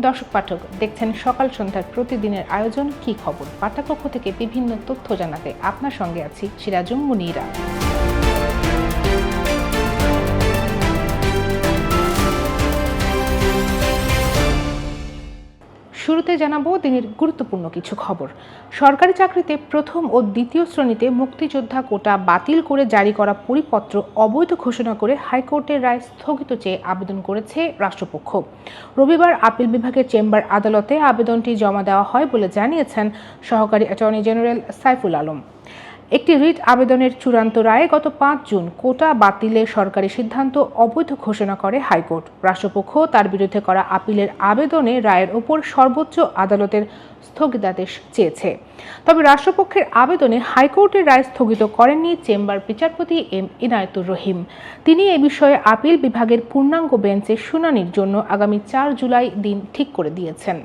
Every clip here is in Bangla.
দর্শক পাঠক, দেখছেন সকাল সন্ধ্যার প্রতিদিনের আয়োজন, কি খবর? পাঠকক্ষ থেকে বিভিন্ন তথ্য জানাতে আপনার সঙ্গে আছি সিরাজুম মুনিরা। শুরুতে জানাব দিনের গুরুত্বপূর্ণ কিছু খবর। সরকারি চাকরিতে প্রথম ও দ্বিতীয় শ্রেণীতে মুক্তিযোদ্ধা কোটা বাতিল করে জারি করা পরিপত্র অবৈধ ঘোষণা করে হাইকোর্টের রায় স্থগিত চেয়ে আবেদন করেছে রাষ্ট্রপক্ষ। রবিবার আপিল বিভাগের চেম্বার আদালতে আবেদনটি জমা দেওয়া হয় বলে জানিয়েছেন সহকারী অ্যাটর্নি জেনারেল সাইফুল আলম। একটি রিট আবেদনের চূড়ান্ত রায়ে গত পাঁচ জুন কোটা বাতিলের সরকারি সিদ্ধান্ত অবৈধ ঘোষণা করে হাইকোর্ট। রাষ্ট্রপক্ষ তার বিরুদ্ধে করা আপিলের আবেদনে রায়ের ওপর সর্বোচ্চ আদালতের স্থগিতাদেশ চেয়েছে। তবে রাষ্ট্রপক্ষের আবেদনে হাইকোর্টের রায় স্থগিত করেননি চেম্বার বিচারপতি এম ইনায়তুর রহিম। তিনি এ বিষয়ে আপিল বিভাগের পূর্ণাঙ্গ বেঞ্চে শুনানির জন্য আগামী চার জুলাই দিন ঠিক করে দিয়েছেন।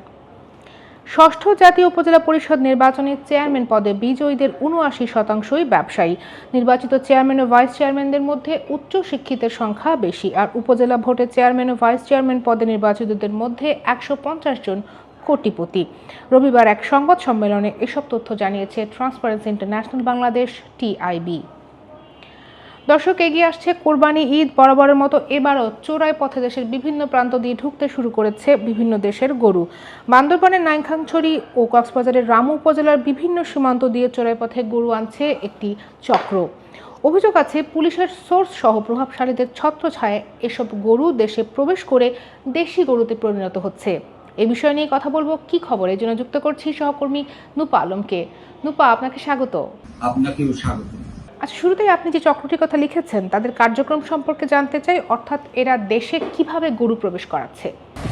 ষষ্ঠ জাতীয় উপজেলা পরিষদ নির্বাচনে চেয়ারম্যান পদে বিজয়ীদের উনআশি শতাংশই ব্যবসায়ী। নির্বাচিত চেয়ারম্যান ও ভাইস চেয়ারম্যানদের মধ্যে উচ্চ শিক্ষিতের সংখ্যা বেশি, আর উপজেলা ভোটে চেয়ারম্যান ও ভাইস চেয়ারম্যান পদে নির্বাচিতদের মধ্যে একশো পঞ্চাশ জন কোটিপতি। রবিবার এক সংবাদ সম্মেলনে এসব তথ্য জানিয়েছে ট্রান্সপারেন্সি ইন্টারন্যাশনাল বাংলাদেশ, টিআইবি। দর্শক, এগিয়ে আসছে কোরবানি ঈদ বরাবরের মতো। এবারও চোরাই পথে দেশের বিভিন্ন প্রান্ত দিয়ে ঢুকতে শুরু করেছে বিভিন্ন দেশের গরু। বান্দরবানের নাইখাংছড়ি ও কক্সবাজারের রামু উপজেলার বিভিন্ন সীমান্ত দিয়ে চোরাই পথে গরু আনছে একটি চক্র। অভিযোগ আছে, পুলিশের সোর্স সহ প্রভাবশালীদের ছত্রছায়ায় এসব গরু দেশে প্রবেশ করে দেশি গরুতে পরিণত হচ্ছে। এ বিষয় নিয়ে কথা বলব কি খবর এই জন্য যুক্ত করছি সহকর্মী নুপা আলমকে। নুপা, আপনাকে স্বাগত। আপনাকেও স্বাগত। আচ্ছা শুরুতেই আপনি যে চক্রটির কথা লিখেছেন, তাদের কার্যক্রম সম্পর্কে জানতে চাই, অর্থাৎ এরা দেশে কীভাবে গরু প্রবেশ করাচ্ছে?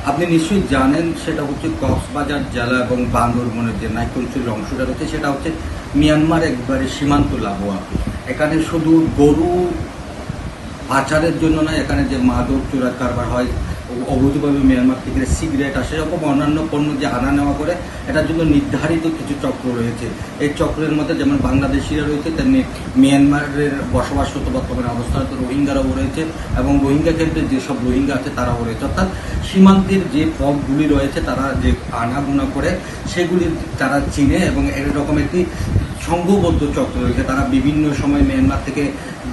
আপনি নিশ্চয়ই জানেন, সেটা হচ্ছে কক্সবাজার জেলা এবং বান্দরবনের যে নাইকঞ্চলের অংশটা রয়েছে, সেটা হচ্ছে মিয়ানমার একবারে সীমান্ত লাগোয়া এখানে শুধু গরু পাচারের জন্য না এখানে যে মাদক চোরার কারবার হয় অবৈধভাবে মিয়ানমার থেকে সিগারেট আসে, এরকম অন্যান্য পণ্য যে আনা নেওয়া করে, এটার জন্য নির্ধারিত কিছু চক্র রয়েছে। এই চক্রের মধ্যে যেমন বাংলাদেশিরা রয়েছে, তেমনি মিয়ানমারের বসবাসরত বর্তমানে অবস্থানত রোহিঙ্গারাও রয়েছে এবং রোহিঙ্গা ক্ষেত্রে যেসব রোহিঙ্গা আছে, তারাও রয়েছে। অর্থাৎ সীমান্তের যে পথগুলি রয়েছে, তারা যে আনাগুনা করে, সেগুলি তারা চিনে এবং এরকম একটি সংঘবদ্ধ চক্র রয়েছে। তারা বিভিন্ন সময় মিয়ানমার থেকে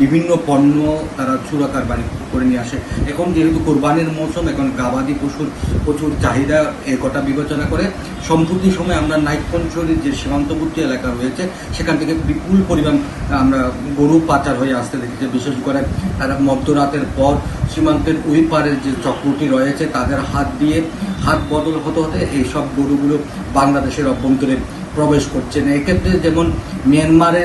বিভিন্ন পণ্য তারা চুরাকার বাড়ি করে নিয়ে আসে। এখন যেহেতু কোরবানির মৌসুম এখন গাবাদি পশুর প্রচুর চাহিদা কটা বিবেচনা করে সম্প্রতি সময় আমরা নাইটকঞ্চলের যে সীমান্তবর্তী এলাকা রয়েছে, সেখান থেকে বিপুল পরিমাণ আমরা গরু পাচার হয়ে আসতে দেখেছি। বিশেষ করে তারা মধ্যরাতের পর সীমান্তের ওই পারের যে চক্রটি রয়েছে, তাদের হাত দিয়ে হাত বদল হতে হতে এইসব গরুগুলো বাংলাদেশের অভ্যন্তরে প্রবেশ করছেন এক্ষেত্রে যেমন মিয়ানমারে,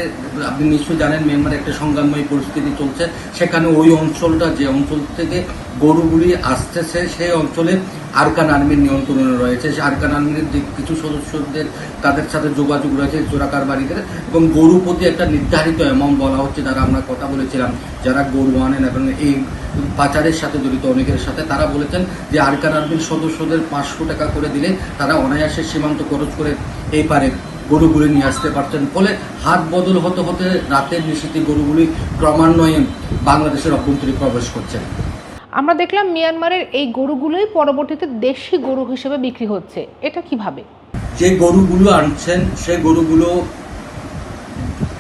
আপনি নিশ্চয়ই জানেন, মিয়ানমারে একটা সংগ্রামময় পরিস্থিতি চলছে। সেখানে ওই অঞ্চলটা, যে অঞ্চল থেকে গরুগুলি আসতেছে, সেই অঞ্চলে আরকান আর্মির নিয়ন্ত্রণে রয়েছে। সে আরকান আর্মির যে কিছু সদস্যদের, তাদের সাথে যোগাযোগ রয়েছে চোরাকার বাড়িদের এবং গরু প্রতি একটা নির্ধারিত অ্যামাউন্ট বলা হচ্ছে, যারা আমরা কথা বলেছিলাম, যারা গরু আনেন। এবং এই পাচারের সাথে জড়িত অনেকের সাথে। তারা বলেছেন যে আরকান আর্মির সদস্যদের পাঁচশো টাকা করে দিলে তারা অনায়াসে সীমান্ত খরচ করে এই পারে গরুগুলি নিয়ে আসতে পারছেন ফলে হাত বদল হতে হতে রাতের নিশীতে গরুগুলি ক্রমান্বয়ে বাংলাদেশের অভ্যন্তরে প্রবেশ করছেন আমরা দেখলাম মিয়ানমারের এই গরুগুলোই পরবর্তীতে দেশি গরু হিসেবে বিক্রি হচ্ছে। এটা কীভাবে? যে গরুগুলো আনছেন সেই গরুগুলো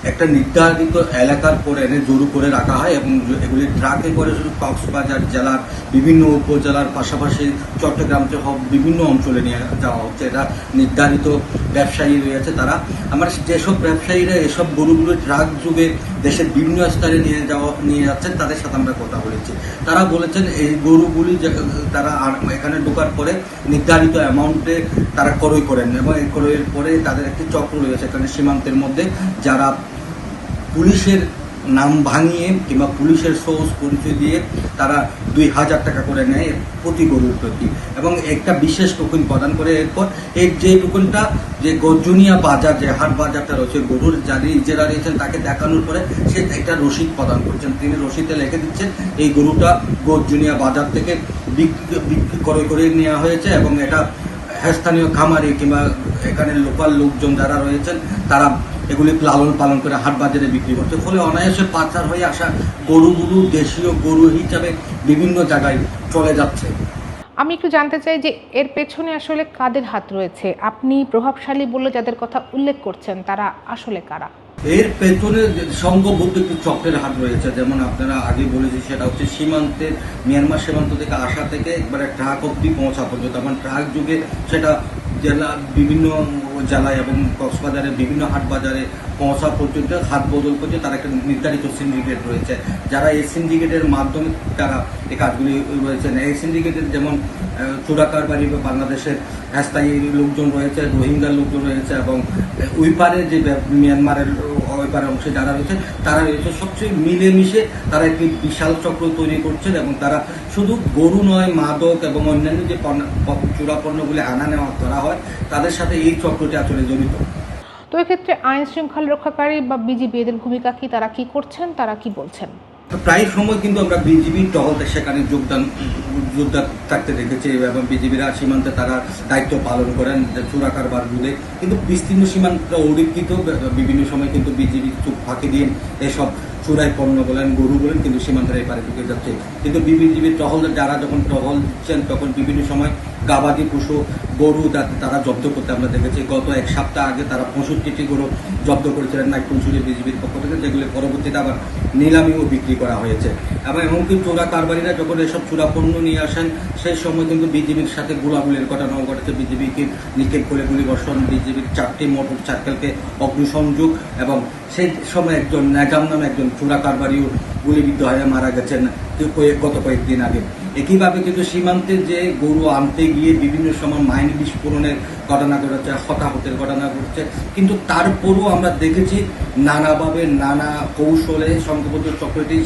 একটা নির্ধারিত এলাকার পরে এনে জড়ো করে রাখা হয় এবং এগুলি ট্রাকে করে শুধু কক্সবাজার জেলার বিভিন্ন উপজেলার পাশাপাশি চট্টগ্রাম সহ বিভিন্ন অঞ্চলে নিয়ে যাওয়া হচ্ছে। এটা নির্ধারিত ব্যবসায়ী রয়েছে তারা। আমার যেসব ব্যবসায়ীরা এসব গরুগুলো ট্রাক যুগে দেশের বিভিন্ন স্তরে নিয়ে যাওয়া, নিয়ে যাচ্ছেন, তাদের সাথে আমরা কথা বলেছি। তারা বলেছেন এই গরুগুলি তারা এখানে ঢোকার পরে নির্ধারিত অ্যামাউন্টে তারা ক্রয় করেন এবং এই ক্রয়ের পরে তাদের একটি চক্র রয়েছে এখানে সীমান্তের মধ্যে। যারা পুলিশের নাম ভাঙিয়ে কিংবা পুলিশের সোর্স পরিচয় দিয়ে তারা দুই হাজার টাকা করে নেয় প্রতি গরুর প্রতি। এবং একটা বিশেষ টোকন প্রদান করে এরপর এর যে টোকনটা যে গর্জনিয়া বাজার, যে হাট বাজারটা রয়েছে, গরুর যারা ইজেরা রয়েছেন তাকে দেখানোর পরে সে একটা রসিদ প্রদান করছেন। তিনি রসিদে লিখে দিচ্ছেন, এই গরুটা গর্জনিয়া বাজার থেকে বিক্রি বিক্রি করে করে নেওয়া হয়েছে এবং এটা স্থানীয় খামারি কিংবা এখানে লোকাল লোকজন যারা রয়েছেন, তারা এগুলি লালন পালন করে হাট বাজারে বিক্রি করছে। ফলে অনায়াসে পাচার হয়ে আসা গরুগুলো দেশীয় গরু হিসাবে বিভিন্ন জায়গায় চলে যাচ্ছে। আমি একটু জানতে চাই যে এর পেছনে আসলে কাদের হাত রয়েছে? আপনি প্রভাবশালী বলে যাদের কথা উল্লেখ করছেন, তারা আসলে কারা? এর পেছনে সংঘবদ্ধ একটি চক্রের হাত রয়েছে, যেমন আপনারা আগে বলেছি সেটা হচ্ছে সীমান্তের মিয়ানমার সীমান্ত থেকে আসা থেকে একবারে ট্রাক অব্দি পৌঁছা পর্যন্ত। আমার ট্রাক যুগে সেটা জেলা বিভিন্ন জেলায় এবং কক্সবাজারে বিভিন্ন হাট বাজারে পৌঁছা পর্যন্ত হাত বদল করছে, তার একটা নির্ধারিত সিন্ডিকেট রয়েছে। যারা এই সিন্ডিকেটের মাধ্যমে তারা এই কাজগুলি রয়েছেন। এই সিন্ডিকেটের যেমন চোরাকার চোরাকারবারি বা বাংলাদেশের স্থায়ী লোকজন রয়েছে রোহিঙ্গার লোকজন রয়েছে এবং উইপারে যে মিয়ানমারের ওই অংশে যারা রয়েছে তারা রয়েছে সবচেয়ে মিলেমিশে তারা একটি বিশাল চক্র তৈরি করছেন এবং তারা শুধু গরু নয়, মাদক এবং অন্যান্য যে চূড়া পণ্যগুলি আনা নেওয়া করা হয়, তাদের সাথে এই চক্রটি আসলে জড়িত। তো এক্ষেত্রে আইন শৃঙ্খলা রক্ষাকারী বা বিজিবি এদের ভূমিকা কি, তারা কি করছেন, তারা কি বলছেন? প্রায় সময় কিন্তু আমরা বিজিবি টহলতে সেখানে যোগদান, যোদ্ধা থাকতে দেখেছি এবং বিজিবিরা সীমান্তে তারা দায়িত্ব পালন করেন চোরা কারবার রুলে। কিন্তু বিস্তীর্ণ সীমান্ত অধিকৃত, বিভিন্ন সময় কিন্তু বিজিবি চোখ ফাঁকি দিয়ে এসব চোরাই পণ্য বলেন, গরু বলেন, কিন্তু সীমান্তের এপারে ঢুকে যাচ্ছে কিন্তু বিজিবির টহল, যারা যখন টহল দিচ্ছেন, তখন বিভিন্ন সময় গাবাদি পশু, গরু তারা জব্দ করতে আমরা দেখেছি। গত এক সপ্তাহ আগে তারা পঁয়ষট্টিটি গরু জব্দ করেছিলেন নাইকুঞ্চুরি বিজিবির পক্ষ থেকে, যেগুলি পরবর্তীতে আবার নিলামিও বিক্রি করা হয়েছে। এবং এমনকি চোরা কারবারিরা যখন এসব চোরা পণ্য নিয়ে আসেন, সেই সময় কিন্তু বিজিবির সাথে গোলাগুলির ঘটনাও ঘটেছে। বিজিবিকে নিক্ষেপ করে গুলি বর্ষণ, বিজিবির চারটি মোটর সাইকেলকে অগ্নিসংযোগ এবং সেই সময় একজন নাজাম নামে একজন চোরা কারবারিও গুলিবিদ্ধ হয়ে মারা গেছেন। কয়েক গত কয়েকদিন আগে। একইভাবে কিন্তু সীমান্তে যে গরু আনতে গিয়ে বিভিন্ন সময় মাইন বিস্ফোরণের ঘটনা ঘটেছে হতাহতের ঘটনা ঘটছে কিন্তু তারপরও আমরা দেখেছি নানাভাবে নানা কৌশলে সংঘবদ্ধ চক্রটি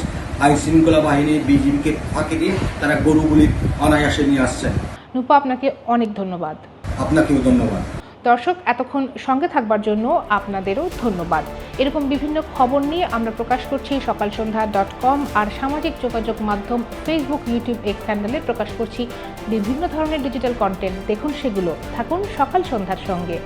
আইন শৃঙ্খলা বাহিনী বিজিবিকে ফাঁকে দিয়ে তারা গরুগুলি অনায়াসে নিয়ে আসছে। নুপা আপনাকে অনেক ধন্যবাদ। আপনাকেও ধন্যবাদ। দর্শক, এতক্ষণ সঙ্গে থাকবার জন্য আপনাদেরও ধন্যবাদ। এরকম বিভিন্ন খবর নিয়ে আমরা প্রকাশ করছি সকাল সন্ধ্যা ডট কম আর সামাজিক যোগাযোগ মাধ্যম ফেসবুক, ইউটিউব এক চ্যানেলে প্রকাশ করছি বিভিন্ন ধরনের ডিজিটাল কন্টেন্ট দেখুন সেগুলো। থাকুন সকাল সন্ধ্যার সঙ্গে।